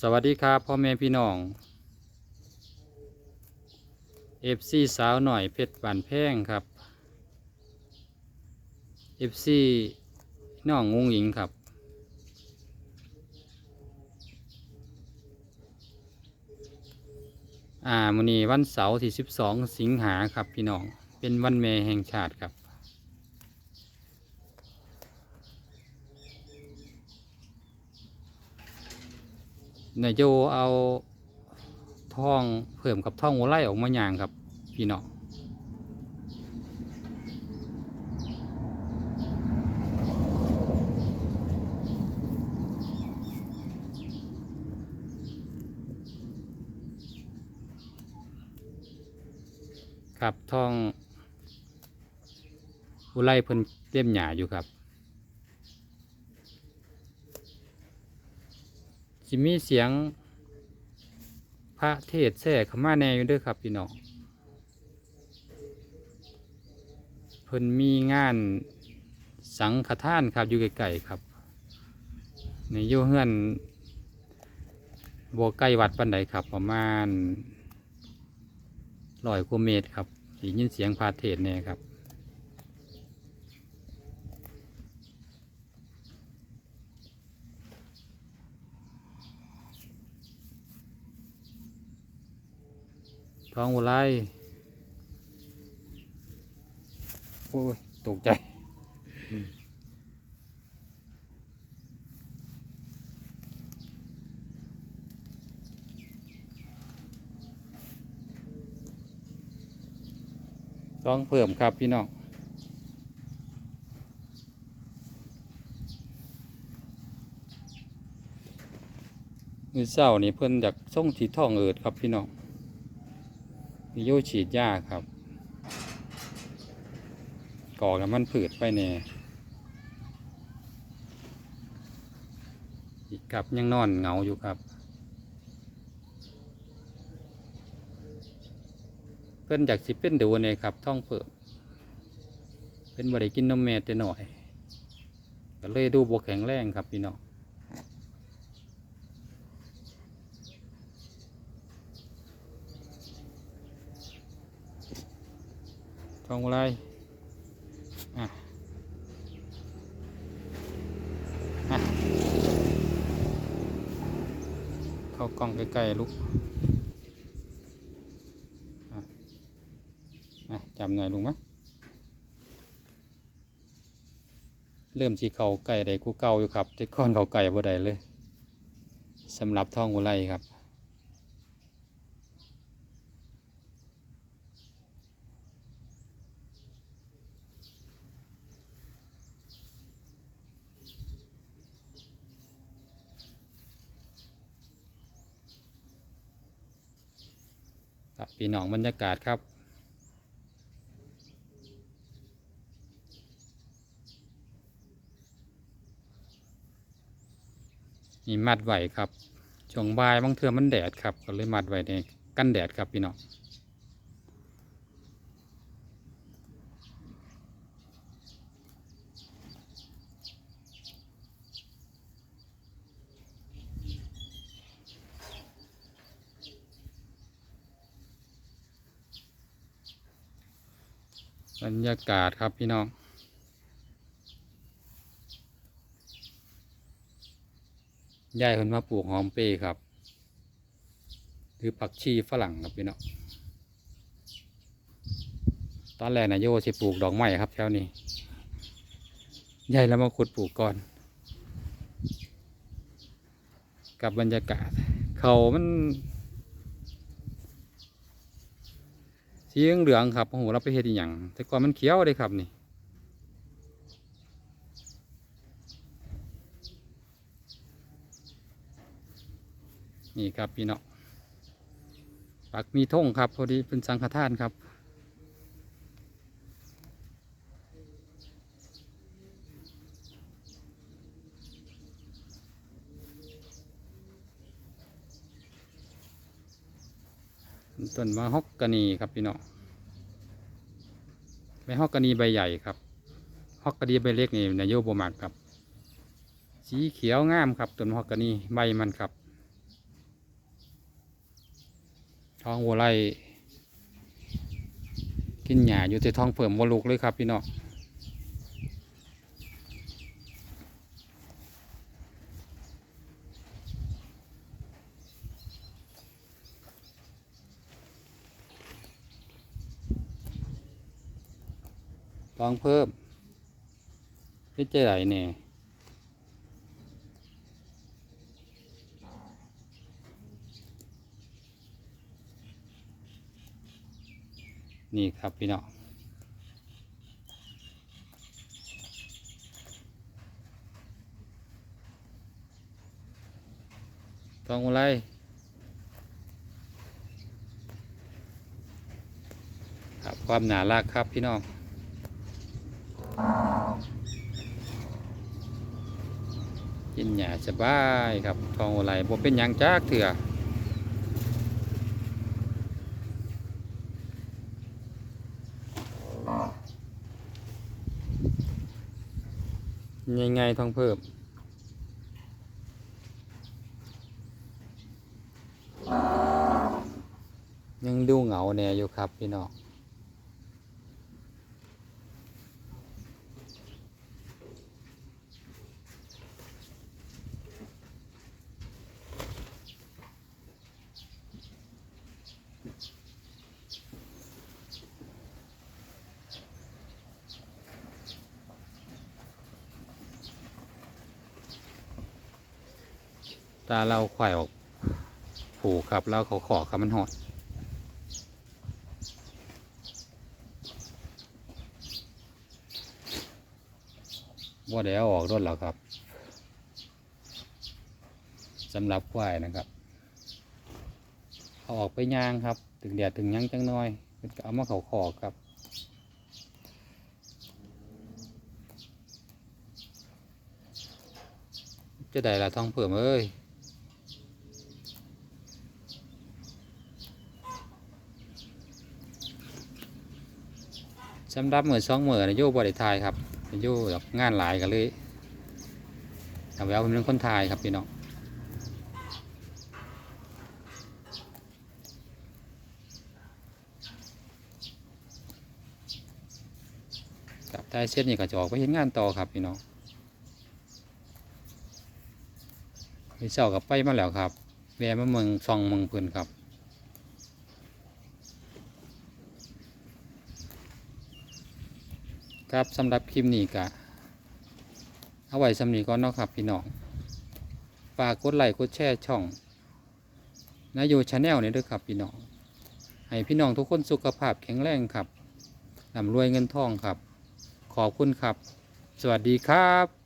สวัสดีครับพ่อแม่พี่น้องเอฟซีสาวหน่อยเพชรบานแพงครับเอฟซีน้องงงหญิงครับ อ่ามื้อนี้วันเสาร์ที่ 12 สิงหาครับพี่น้อง เป็นวันแม่แห่งชาติครับ นายโยเอาท่องเพิ่มกับท่องหัวไล่ออกมาอย่างครับ พี่น้องครับท่องหัวไล่เพิ่นเล่มหยาอยู่ครับ สิมีเสียงพระเทศแทรกเข้ามาแนอยู่ด้วยครับพี่น้องเพิ่นมีงานสังฆทานครับอยู่ไกลๆครับ ในอยู่เฮือนบวใกล้วัดปันใดครับ ประมาณร้อยกว่าเมตรครับได้ยินเสียงพระเทศเน์แน่ครับ ท้องอุไรโอ้ยตกใจต้องเพิ่มครับพี่น้องมือเศร้านี่เพิ่นอยากส่งที่ท้องเอิดครับพี่น้อง มีโยฉีดยาครับก่อกับมันผืดไปแน่อีกครับยังนอนเหงาอยู่ครับ เพิ่นอยากสิเป็นดูเนี่ยครับท้องเปิดเป็นบริกินนมแม่แต่หน่อย ก็เลยดูบวแข็งแรงครับพี่น้อง ทองอะไรอะอะเข้ากล้องใกล้ๆลูกอะจำหน่อยลุงมะเริ่มสีเขาไก่ได้กูเก่าอยู่ครับแต่ก้อนเขาไก่บ่ได้เลยสำหรับทองอุไรครับ ครับพี่น้องบรรยากาศครับนี่มัดไหวครับช่วงบ่ายบางเทื่อมันแดดครับก็เลยมัดไว้ในกันแดดครับพี่น้อง บรรยากาศครับพี่น้อง ยายคนมาปลูกหอมเปรย์ครับ หรือผักชีฝรั่งครับพี่น้อง ตอนแรกนะโยสิปลูกดอกไม้ครับแถวนี้ ยายแล้วมาขุดปลูกก่อน กับบรรยากาศ เขามัน สีเหลืองครับโอ้โหเราไปเห็ดอหย่างแต่ก่อนมันเขียวเลยครับนี่นี่ครับพี่เนาะปักมีท่งครับพอดีเป็นสังฆทานครับ ต้นมะฮอกกานีครับพี่น้องไม่ฮอกกานีใบใหญ่ครับฮอกกานีใบเล็กนี่นายโยบมากครับ สีเขียวงามครับต้นมะฮอกกานีใบมันครับท้องวัวไล่กินหญ้าอยู่ในท้องเผื่อมวัวลูกเลยครับพี่น้อง ท้องเพิ่มนี่จะไหนเนี่ยนี่ครับพี่น้องท้องอะไรครับความหนารักครับพี่น้อง กินหญ้าสบายครับทองโอไหลบ่เป็นหยังจักเถื่อยังไงทองเพิ่มยังดูเหงาแน่อยู่ครับพี่น้อง ตาเราไขว่ออก ผูกครับแล้วเขาขอครับมันหอดว่าเดี๋ยวออกรถแล้วครับสำหรับควายนะครับเอาออกไปย่างครับ ถึงแดดถึงยังจังน้อยก็เอามาเขาขอครับจะได้ละท้องเผื่อมเอ้ย สำหรับมือสองมือนะโยบริทายครับโย่แบบงานหลายกันเลยทำแล้วผมเป็นคนทายครับพี่น้องกับทายเช็ดนี่ก็จะออกไปเห็นงานต่อครับพี่น้องมีเช้ากับไปมาแล้วครับแวะมาเมืองซองเมืองเพื่นครับ ครับสำหรับคลิปนี้ก็เอาไว้สำนีก่อนเนาะครับพี่น้องฝากกดไลค์กดแชร์ช่องนายโยชาแนลนี่ด้วยครับพี่น้องให้พี่น้องทุกคนสุขภาพแข็งแรงครับร่ำรวยเงินทองครับ ขอบคุณครับ สวัสดีครับ